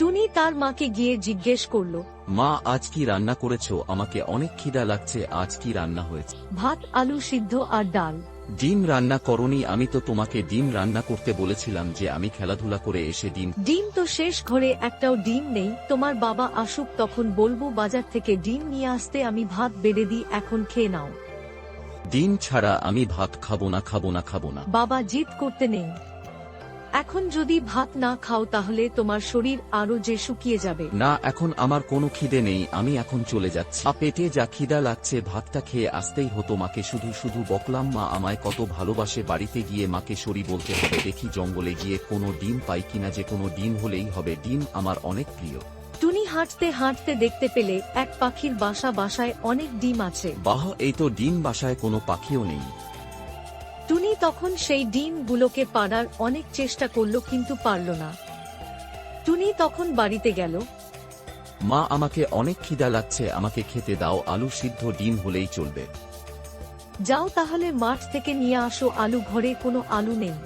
টুনি তার মাকে গিয়ে জিজ্ঞেস করল মা আজ কি রান্না করেছ? আমাকে অনেক খিদা লাগছে আজ কি রান্না হয়েছে? ভাত আলু সিদ্ধ আর ডাল। ডিম রান্না করনি আমি তো তোমাকে ডিম রান্না করতে বলেছিলাম যে আমি খেলাধুলা করে এসে ডিম ডিম তো শেষ ঘরে একটাও ডিম নেই তোমার বাবা আসুক তখন বলব বাজার থেকে ডিম নিয়ে আসতে আমি ভাত বেড়ে দিই এখন খেয়ে নাও। ডিম ছাড়া আমি ভাত খাব না খাব না খাব না। বাবা জিদ করতে নেই। এখন যদি ভাত না খাও তাহলে তোমার শরীর আরও যে শুকিয়ে যাবে। না এখন আমার কোনো খিদে নেই আমি এখন চলে যাচ্ছি। পেটে যা খিদা লাগছে ভাতটা খেয়ে আসতেই হতো মাকে। শুধু শুধু বকলাম মা আমায় কত ভালোবাসে। বাড়িতে গিয়ে মাকে সরি বলতে হবে। দেখি জঙ্গলে গিয়ে কোনো ডিম পাই কিনা যে কোনো ডিম হলেই হবে। ডিম আমার অনেক প্রিয়। টুনি হাঁটতে হাঁটতে দেখতে পেলে এক পাখির বাসা বাসায় অনেক ডিম আছে। বাহ এই তো ডিম বাসায় কোনো পাখিও নেই। টুনি তখন সেই ডিমগুলোকে পাড়ার অনেক চেষ্টা করল কিন্তু পারল না। টুনি তখন বাড়িতে গেল। মা আমাকে অনেক খিদা লাগছে আমাকে খেতে দাও আলু সিদ্ধ ডিম হলেই চলবে। যাও তাহলে মাঠ থেকে নিয়ে আসো আলু ঘরে কোনো আলু নেই।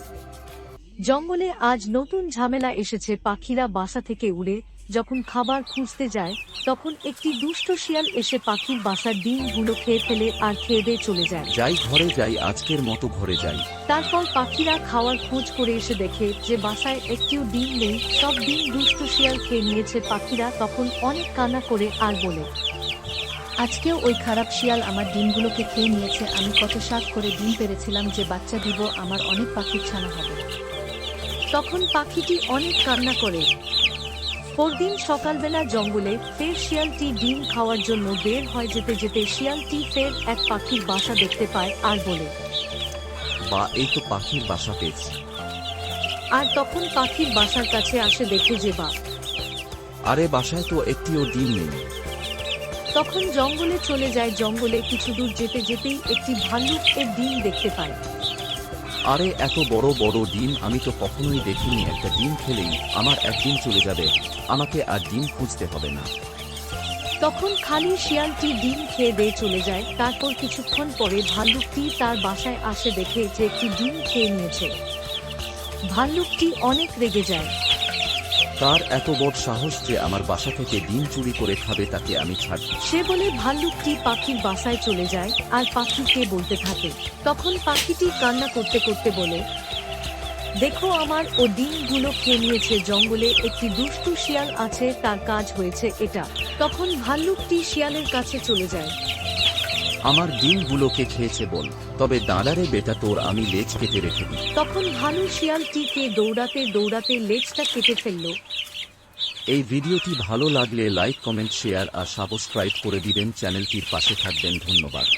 জঙ্গলে আজ নতুন ঝামেলা এসেছে পাখিরা বাসা থেকে উড়ে যখন খাবার খুঁজতে যায় তখন একটি দুষ্ট শিয়াল এসে পাখির বাসার ডিমগুলো খেয়ে ফেলে আর খেয়ে দিয়ে চলে যায়। যাই ঘরে যাই আজকের মতো ঘরে যাই। তারপর পাখিরা খাওয়ার খোঁজ করে এসে দেখে যে বাসায় একটিও ডিম নেই সব ডিম দুষ্ট শিয়াল খেয়ে নিয়েছে। পাখিরা তখন অনেক কান্না করে আর বলে আজকেও ওই খারাপ শিয়াল আমার ডিমগুলোকে খেয়ে নিয়েছে। আমি কত শাক করে ডিম পেরেছিলাম যে বাচ্চা দিব আমার অনেক পাখির ছানা হবে। তখন পাখিটি অনেক কান্না করে পরদিন সকালবেলা জঙ্গলে ফের শিয়ালটি ডিম খাওয়ার জন্য বের হয় যেতে যেতে শিয়ালটি ফের এক পাখির বাসা দেখতে পায় আর বলে বা এই তো পাখির বাসা পেয়েছি। আর তখন পাখির বাসার কাছে আসে দেখে যে বা। আরে বাসায় তো একটিও ডিম নেই। তখন জঙ্গলে চলে যায় জঙ্গলে কিছু দূর যেতে যেতেই একটি ভাল্লুক এর ডিম দেখতে পায়। আরে এত বড় বড় ডিম আমি তো কখনোই দেখিনি, একটা ডিম খেলেই আমার একদিন চলে যাবে, আমাকে আর ডিম খুঁজতে হবে না। তখন খালি শিয়ালটি ডিম খেয়ে দিয়ে চলে যায়, তারপর কিছুক্ষণ পরে ভাল্লুকটি তার বাসায় আসে দেখে যে একটি ডিম খেয়ে নিয়েছে। ভাল্লুকটি অনেক রেগে যায়। তার এত বড় সাহস যে আমার বাসা থেকে ডিম চুরি করে খাবে তাকে আমি ছাড়ব সে বলে ভাল্লুকটি পাখির বাসায় চলে যায় আর পাখিকে বলতে থাকে। তখন পাখিটি কান্না করতে করতে বলে, দেখো আমার ও ডিমগুলো খেয়ে নিয়েছে জঙ্গলে, একটি দুষ্টু শিয়াল আছে, তার কাজ হয়েছে এটা। তখন ভাল্লুকটি শিয়ালের কাছে চলে যায়। আমার ডিমগুলোকে খেয়েছে বল তবে দাঁড়ারে বেটা তোর আমি লেজ কেটে রেখে দিই। তখন ভালু শিয়ালটিকে দৌড়াতে দৌড়াতে লেজটা কেটে ফেলল। এই ভিডিওটি ভালো লাগলে লাইক কমেন্ট শেয়ার আর সাবস্ক্রাইব করে দিবেন চ্যানেলটির পাশে থাকবেন ধন্যবাদ।